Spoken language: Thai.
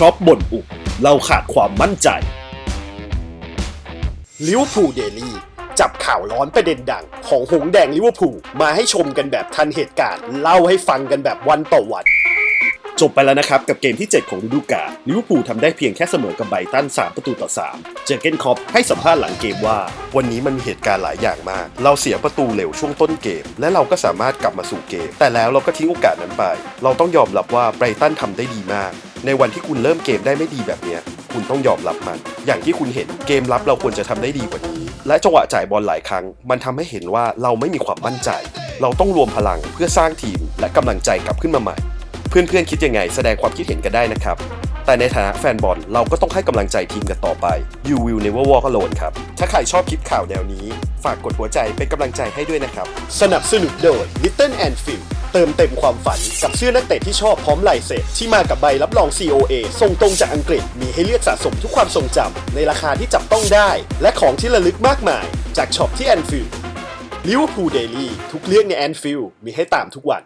เพราะบ่นอุบเราขาดความมั่นใจลิเวอร์พูลเดลี่จับข่าวร้อนประเด็นดัง ของหงแดงลิเวอร์พูลมาให้ชมกันแบบทันเหตุการณ์ เล่าให้ฟังกันแบบวันต่อวัน จบไปแล้วนะครับ กับเกมที่ 7 ของฤดูกาลลิเวอร์พูลทำได้เพียงแค่เสมอกับไบรตัน 3 ประตูต่อ 3 เจอเกนคอปให้สัมภาษณ์หลังเกมว่า วันนี้มันมีเหตุการณ์หลายอย่างมาก เราเสียประตูเร็วช่วงต้นเกม และเราก็สามารถกลับมาสู่เกม แต่แล้วเราก็ทิ้งโอกาสนั้นไป เราต้องยอมรับว่าไบรตันทำได้ดีมาก ในวันที่คุณเริ่มเกมได้ไม่ดีแบบนี้คุณต้องยอมรับมัน อย่างที่คุณเห็นเกมรับเราควรจะทำได้ดีกว่านี้ และจังหวะจ่ายบอลหลายครั้ง มันทำให้เห็นว่าเราไม่มีความมั่นใจ เราต้องรวมพลังเพื่อสร้างทีมและกำลังใจกลับขึ้นมาใหม่ เพื่อนๆคิดยังไงแสดงความคิดเห็นกันได้นะครับ แต่ในฐานะแฟนบอลเราก็ต้องให้กำลังใจทีมกันต่อไป You will never walk alone ครับ ถ้าใครชอบคลิปข่าวแนวนี้ ฝากกดหัวใจเป็นกำลังใจให้ด้วยนะครับ สนับสนุนโดย Little and f i l เติมเต็มความฝันกับเสื้อนักเตะที่ชอบพร้อมลายเซ็นที่มากับใบรับรอง COA ส่งตรงจากอังกฤษมีให้เลือกสะสมทุกความทรงจำในราคาที่จับต้องได้ และของที่ระลึกมากมาย จากช็อปที่แอนฟิลลิเวอร์พูลเดลี่ทุกเรื่องในแอนฟิลมีให้ตามทุกวัน